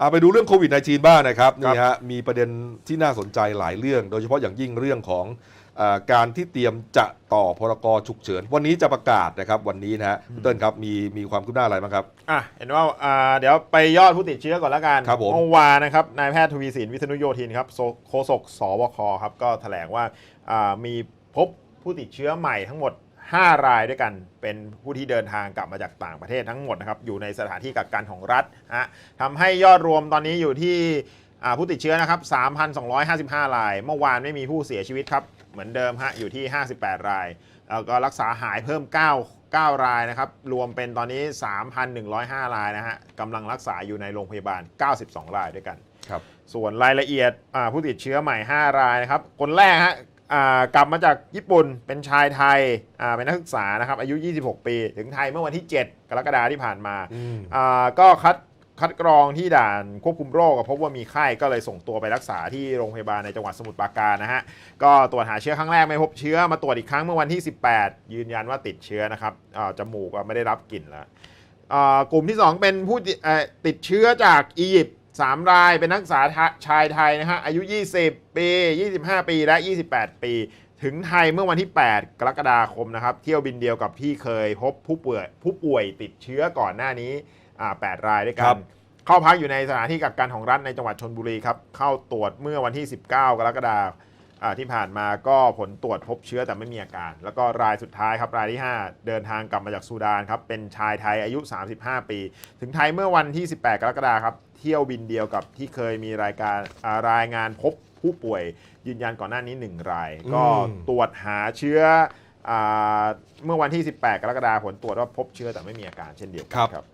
อ่าไปดูเรื่องโควิด -19 บ้างนะครับครับนี่ฮะมีประเด็นที่น่าสนใจหลายเรื่อง โดยเฉพาะอย่างยิ่งเรื่องของอาการที่เตรียมจะต่อพรกฉุกเฉิน วันนี้จะประกาศนะครับวันนี้นะฮะคุณเติ้ลครับมีมีความคืบหน้าอะไรบ้างครับอะเห็นว่าอ่าเดี๋ยวไปยอดผู้ติดเชื้อก่อนละกันครับผมเมื่อวานนะครับนายแพทย์ทวีสินวิษณุโยธินครับโซโฆษกสบคครับก็แถลงว่าอ่ามีพบผู้ติดเชื้อใหม่ทั้งหมด 5 รายด้วยกันเป็นผู้ที่เดินทางกลับมาจากต่างประเทศทั้งหมดนะครับอยู่ในสถานที่กักกันของรัฐฮะทำให้ยอดรวมตอนนี้อยู่ที่อ่าผู้ติดเชื้อนะครับ 3,255 ราย เมื่อวานไม่มีผู้เสียชีวิตครับ เหมือนเดิมฮะอยู่ที่ 58 ราย แล้วก็รักษาหายเพิ่ม 9 9 รายนะครับ รวมเป็นตอนนี้ 3,105 รายนะฮะกำลังรักษาอยู่ในโรงพยาบาล 92 รายด้วยกัน ครับ ส่วนรายละเอียดอ่าผู้ติดเชื้อใหม่ 5 รายนะครับ คนแรกฮะอ่า กลับมาจากญี่ปุ่นเป็นชายไทยอ่าเป็นนักศึกษานะครับอายุ 26 ปี ถึงไทยเมื่อวันที่ 7 กรกฎาคมที่ผ่านมาอืมอ่าก็คัดคัดกรองที่ด่านควบคุมโรคอะพบว่ามีไข้ก็เลยส่งตัวไปรักษาที่โรงพยาบาลในจังหวัดสมุทรปราการนะฮะก็ตรวจหาเชื้อครั้งแรกไม่พบเชื้อมาตรวจอีกครั้งเมื่อวันที่ 18 ยืนยันว่าติดเชื้อนะครับอ่าจมูกก็ไม่ได้รับกลิ่นแล้วอ่ากลุ่มที่ 2 เป็นผู้ติดเอ่อติดเชื้อจากอียิปต์ 3 รายเป็นนักศึกษาชายไทยนะฮะอายุ 20 ปี 25 ปีและ 28 ปี ถึงไทยเมื่อวันที่ 8 กรกฎาคมนะครับ เที่ยวบินเดียวกับที่เคยพบผู้ป่วยผู้ป่วยติดเชื้อก่อนหน้านี้อ่า8รายด้วยกัครัน บ เข้าพักอยู่ในสถานที่กักกันของรัฐในจังหวัดชนบุรีครับ เข้าตรวจเมื่อวันที่ 19 กรกฎาคมอ่า ที่ผ่านมาก็ผลตรวจพบเชื้อแต่ไม่มีอาการ แล้วก็รายสุดท้ายครับรายที่ 5 เดินทางกลับมาจากซูดานครับเป็นชายไทยอายุ 35 ปี ถึงไทยเมื่อวันที่ 18 กรกฎาคมครับเที่ยวบินเดียวกับที่เคยมีรายการอ่ารายงานพบผู้ป่วย ยืนยันก่อนหน้านี้ 1 ราย ก็อืมตรวจหาเชื้ออ่าเมื่อวันที่ 18 กรกฎาคมผลตรวจว่าพบเชื้อแต่ไม่มีอาการเช่นเดียวกัครับครับอ่าเห็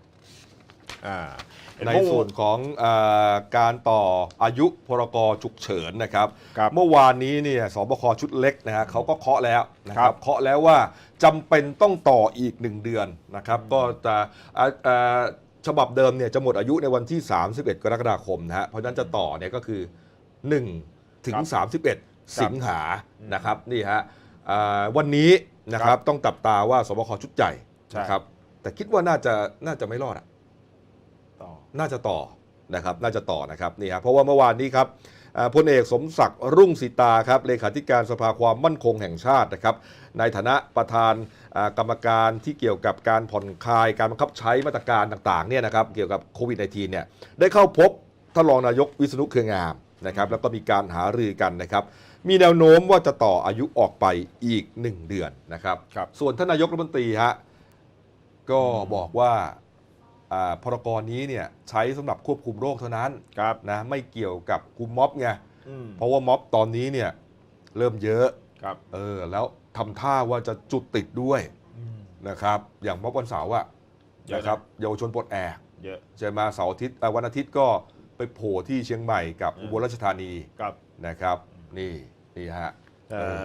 ในเมื่อส่วนของอาการต่ออายุพรกฉุกเฉินนะครับครับ เมื่อวานนี้เนี่ยสบคชุดเล็กนะฮะเขาก็เคาะแล้วนะคครัรับบเคาะแล้วว่าจำเป็นต้องต่ออีก 1 เดือนนะครับ ก็จะอ่าอ่าฉบับเดิมเนี่ยจะหมดอายุในวันที่ 31 กรกฎาคมนะฮะเพราะฉะนั้นจะต่อเนี่ยก็คือ 1 ถึง 31 สิงหานะครับนี่ฮะอ่าวันนี้นะครับต้องจับตาว่าสบคชุดใหญ่ใช่นะครับแต่คิดว่าน่าจะน่าจะไม่รอดอะต่อ น่าจะต่อนะครับน่าจะต่อนะครับนี่ครับเพราะว่าเมื่อวานนี้ครับอ่าพลเอกสมศักดิ์รุ่งสีตาครับเลขาธิการสภาความมั่นคงแห่งชาตินะครับ ในฐานะประธานอ่ากรรมการที่เกี่ยวกับการผ่อนคลายการบังคับใช้มาตรการต่างๆเนี่ยนะครับเกี่ยวกับโควิด -19 เนี่ยได้เข้าพบท่านรองนายกวิษณุเครืองามนะครับแล้วก็มีการหารือกันนะครับ มีแนวโน้มว่าจะต่ออายุออกไปอีก 1 เดือนนะครับครับส่วนท่านนายกรัฐมนตรีฮะก็บอกว่าอ่า พรกรนี้เนี่ยใช้สำหรับควบคุมโรคเท่านั้นครับนะไม่เกี่ยวกับคุมม็อบไงอืมเพราะว่าม็อบตอนนี้เนี่ยเริ่มเยอะครับเออแล้วทำท่าว่าจะจุดติดด้วยอืมนะครับ อย่างม็อบวันเสาร์อะเยอะนะนะครับเยาวชนปลดแอกเยอะใช่ไหมาเสาร์อาทิตย์เอ่อวันอาทิตย์ก็ไปโผล่ที่เชียงใหม่กับอืมอุบลราชธานีครับนะครับ นี่นี่ฮะแต่เออ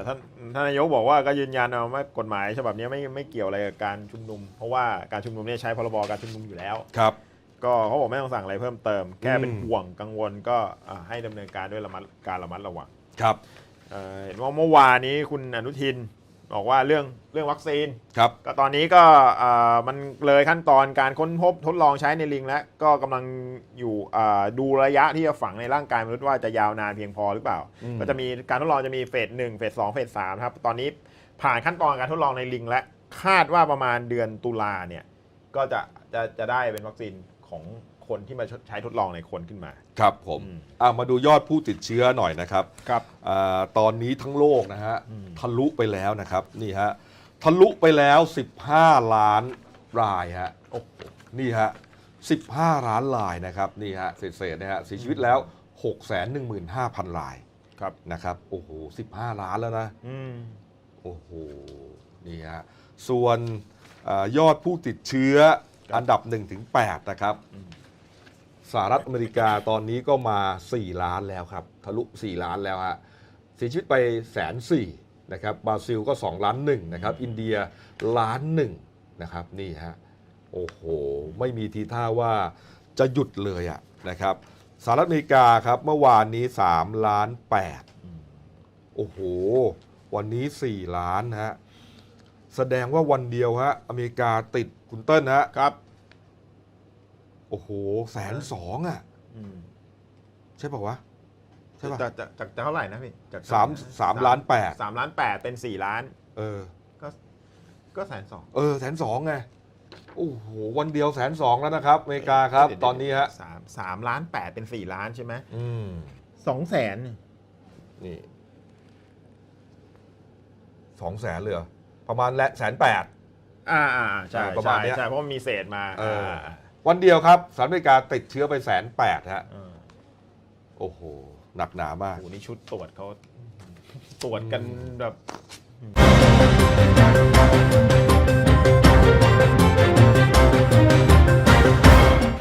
ท่านท่านนายกบอกว่าก็ยืนยันนะว่ากฎหมายฉบับนี้ไม่ไม่เกี่ยวอะไรกับการชุมนุม เพราะว่าการชุมนุมเนี่ยใช้พรบการชุมนุมอยู่แล้วครับ ก็เขาบอกไม่ต้องสั่งอะไรเพิ่มเติม แค่เป็นอืมห่วงกังวลก็อ่าให้ดำเนินการด้วยระมัดการระมัดระวังครับเอ่อเห็นว่าเมื่อวานนี้คุณอนุทิน บอกว่าเรื่องเรื่องวัคซีนครับก็ตอนนี้ก็อ่ามันเลยขั้นตอนการค้นพบทดลองใช้ในลิงแล้วก็กำลังอยู่อ่าดูระยะที่จะฝังในร่างกายมนุษย์ว่าจะยาวนานเพียงพอหรือเปล่าอืมก็จะมีการทดลองจะมีเฟสหนึ่งเฟสสองเฟสสามครับตอนนี้ผ่านขั้นตอนการทดลองในลิงและคาดว่าประมาณเดือนตุลาเนี่ยก็จะจะจะได้เป็นวัคซีนของ คนที่มาใช้ทดลองในคนขึ้นมา ครับผมอืมอะมาดูยอดผู้ติดเชื้อหน่อยนะครับครับอาตอนนี้ทั้งโลกนะฮะอืม ทะลุไปแล้วนะครับนี่ฮะทะลุไปแล้ว 15 ล้านรายฮะโอ้โหนี่ฮะ15 ล้านรายนะครับนี่ฮะเศษๆนะฮะเสียชีวิตแล้ว 615,000รายครับ นะครับโอ้โห15 ล้านแล้วนะ อืม โอ้โห นี่ฮะ ส่วนอายอดผู้ติดเชื้ออันดับ1-8นะครับ อืม สหรัฐอเมริกาตอนนี้ก็มา 4 ล้านแล้วครับ ทะลุ 4 ล้านแล้วฮะเสียชีวิตไปแสนสี่นะครับบราซิลก็ 2 ล้านหนึ่งนะครับ อินเดียล้านหนึ่งนะครับนี่ฮะโอ้โห ไม่มีทีท่าว่าจะหยุดเลยอะนะครับสหรัฐอเมริกาครับเมื่อวานนี้ 3 ล้าน8โอ้โห วันนี้ 4 ล้านฮะแสดงว่าวันเดียวฮะอเมริกาติดคุณเติ้ลฮะครับ โอ้โหแสนสองอะออืมใช่ป่าวะใช่ป่ะจากจากจากจากเท่าไหร่นะพี่จากสามสามล้านแปดสามล้านแปดเป็นสี่ล้าน เออ ก็ก็แสนสองเออแสนสองไงโอ้โหวันเดียวแสนสองแล้วนะครับอเมริกาครับเดี๋ยวตอนนี้ฮะสามสามล้านแปดเป็นสี่ล้านใช่ไหมอืมสองแสนนี่สองแสนเลยเหรอประมาณและแสนแปดอ่าอ่าใช่เออประมาณใช่เนี้ย ใช่เพราะมันมีเศษมาเออ วันเดียวครับสหรัฐอเมริกาติดเชื้อไปแสนแปดฮะเออโอ้โห หนักหนามาก โอ้โหนี่ชุดตรวจเขาตรวจกันแบบอ